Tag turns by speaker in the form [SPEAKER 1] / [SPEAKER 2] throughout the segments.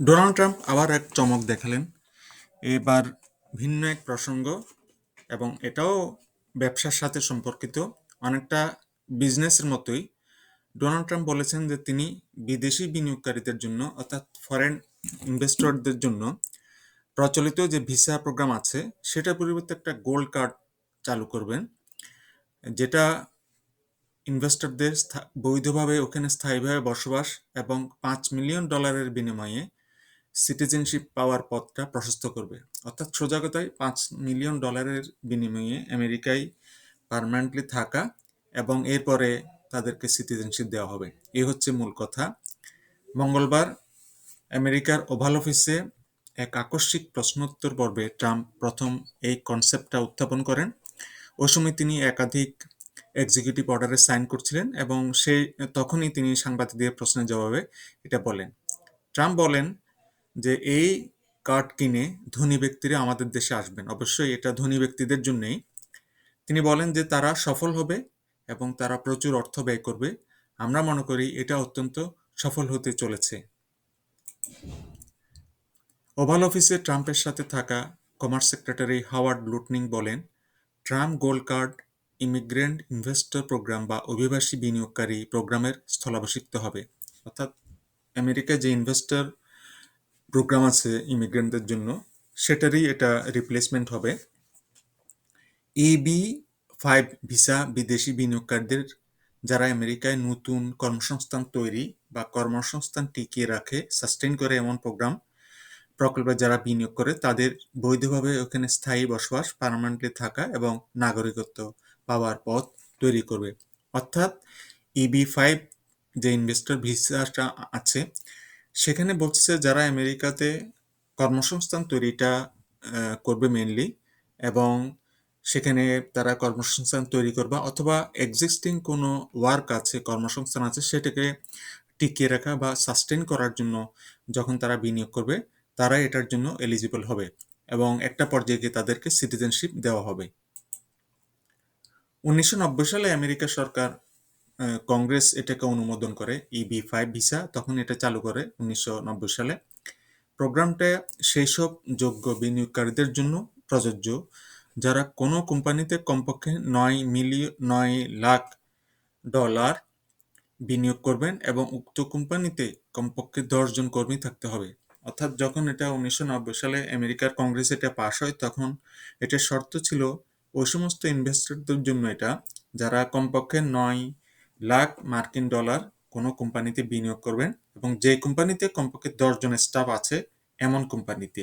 [SPEAKER 1] Donald Trump আবার এক চমক দেখালেন। এবার ভিন্ন এক প্রসঙ্গ, এবং এটাও ব্যবসার সাথে সম্পর্কিত। অনেকটা বিজনেসের মতোই। ডোনাল্ড ট্রাম্প বলেছেন যে তিনি বিদেশি বিনিয়োগকারীদের জন্য, অর্থাৎ ফরেন ইনভেস্টরদের জন্য, প্রচলিত যে ভিসা প্রোগ্রাম আছে, সেটার পরিবর্তে একটা গোল্ড কার্ড চালু করবেন, যেটা ইনভেস্টরদের বৈধভাবে ওখানে স্থায়ীভাবে বসবাস এবং পাঁচ মিলিয়ন ডলারের বিনিময়ে সিটিজেনশিপ পাওয়ার পথটা প্রশস্ত করবে। অর্থাৎ সোজা কথায় পাঁচ মিলিয়ন ডলারের বিনিময়ে আমেরিকায় পার্মানেন্টলি থাকা এবং এরপরে তাদেরকে সিটিজেনশিপ দেওয়া হবে। এই হচ্ছে মূল কথা। মঙ্গলবার আমেরিকার ওভাল অফিসে এক আকস্মিক প্রশ্নোত্তর পর্বে ট্রাম্প প্রথম এই কনসেপ্টটা উত্থাপন করেন। ওই সময় তিনি একাধিক এক্সিকিউটিভ অর্ডারে সাইন করছিলেন এবং সেই তখনই তিনি সাংবাদিকদের প্রশ্নের জবাবে এটা বলেন। ট্রাম্প বলেন যে এই কার্ড কিনে ধনী ব্যক্তিরা আমাদের দেশে আসবেন। অবশ্যই এটা ধনী ব্যক্তিদের জন্যই। তিনি বলেন যে তারা সফল হবে এবং তারা প্রচুর অর্থ ব্যয় করবে। আমরা মনে করি এটা অত্যন্ত সফল হতে চলেছে। ওভাল অফিসে ট্রাম্পের সাথে থাকা কমার্স সেক্রেটারি হাওয়ার্ড লুটনিং বলেন, Trump gold card, immigrant investor program বা অভিবাসী বিনিয়োগকারী প্রোগ্রামের স্থলাভিষিক্ত হবে। অর্থাৎ আমেরিকায় যে ইনভেস্টর প্রোগ্রাম আছে ইমিগ্রেন্টদের জন্য, সেটারই এটা রিপ্লেসমেন্ট হবে। এ বি ফাইভ ভিসা বিদেশি বিনিয়োগকারীদের, যারা আমেরিকায় নতুন কর্মসংস্থান তৈরি বা কর্মসংস্থান টিকিয়ে রাখে সাস্টেইন করে এমন প্রোগ্রাম প্রকল্পে যারা বিনিয়োগ করে, তাদের বৈধভাবে ওখানে স্থায়ী বসবাস পার্মানেন্টলি থাকা এবং নাগরিকত্ব পাওয়ার পথ তৈরি করবে। অর্থাৎ ইবি ফাইভ যে ইনভেস্টর ভিসাটা আছে সেখানে বলছে যারা আমেরিকাতে কর্মসংস্থান তৈরিটা করবে মেনলি এবং সেখানে তারা কর্মসংস্থান তৈরি করবা অথবা এক্সিস্টিং কোনো ওয়ার্ক আছে, কর্মসংস্থান আছে সেটাকে টিকিয়ে রাখা বা সাস্টেন করার জন্য যখন তারা বিনিয়োগ করবে, তারা এটার জন্য এলিজিবল হবে এবং একটা পর্যায়ে গিয়ে তাদেরকে সিটিজেনশিপ দেওয়া হবে। উনিশশো নব্বই সালে আমেরিকা সরকার কংগ্রেস এটাকে অনুমোদন করে ইবি ফাইভ ভিসা, তখন এটা চালু করে উনিশশো নব্বই সালে। প্রোগ্রামটা সেই সব যোগ্য বিনিয়োগকারীদের জন্য প্রযোজ্য, যারা কোনো কোম্পানিতে কমপক্ষে নয় মিলিয়ন নয় লাখ ডলার বিনিয়োগ করবেন এবং উক্ত কোম্পানিতে কমপক্ষে দশ জন কর্মী থাকতে হবে। অর্থাৎ যখন এটা উনিশশো নব্বই সালে আমেরিকার কংগ্রেস এটা পাশ হয়, তখন এটার শর্ত ছিল ওই সমস্ত ইনভেস্টরদের জন্য এটা, যারা কমপক্ষে নয় লাখ মার্কিন ডলার কোনো কোম্পানিতে বিনিয়োগ করবেন এবং যে কোম্পানিতে কমপক্ষে দশ জন স্টাফ আছে এমন কোম্পানিতে।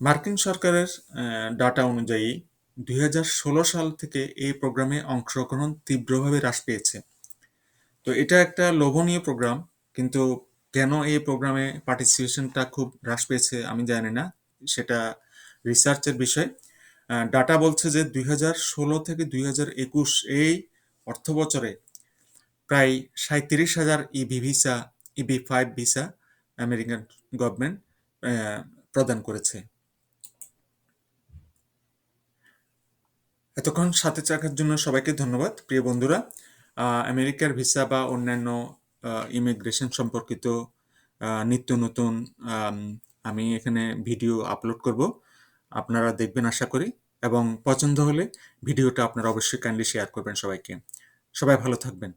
[SPEAKER 1] মার্কিন সরকারের ডাটা অনুযায়ী দুই হাজার ষোলো সাল থেকে এই প্রোগ্রামে অংশগ্রহণ তীব্রভাবে হ্রাস পেয়েছে। তো এটা একটা লোভনীয় প্রোগ্রাম, কিন্তু কেন এই প্রোগ্রামে পার্টিসিপেশনটা খুব হ্রাস পেয়েছে আমি জানি না, সেটা রিসার্চের বিষয়। ডাটা বলছে যে দুই হাজার ষোলো থেকে দুই হাজার একুশ এই অর্থ বছরে প্রায় সাঁত্রিশ হাজার E B visa, E B five visa American government প্রদান করেছে। এতক্ষণ সাথে থাকার জন্য সবাইকে ধন্যবাদ, প্রিয় বন্ধুরা। আমেরিকার ভিসা বা অন্যান্য ইমিগ্রেশন সম্পর্কিত নিত্য নতুন আমি এখানে ভিডিও আপলোড করব। আপনারা দেখবেন, আশা করি। এবং পছন্দ হলে ভিডিওটা আপনারা অবশ্যই কাইন্ডলি শেয়ার করবেন সবাইকে। সবাই ভালো থাকবেন।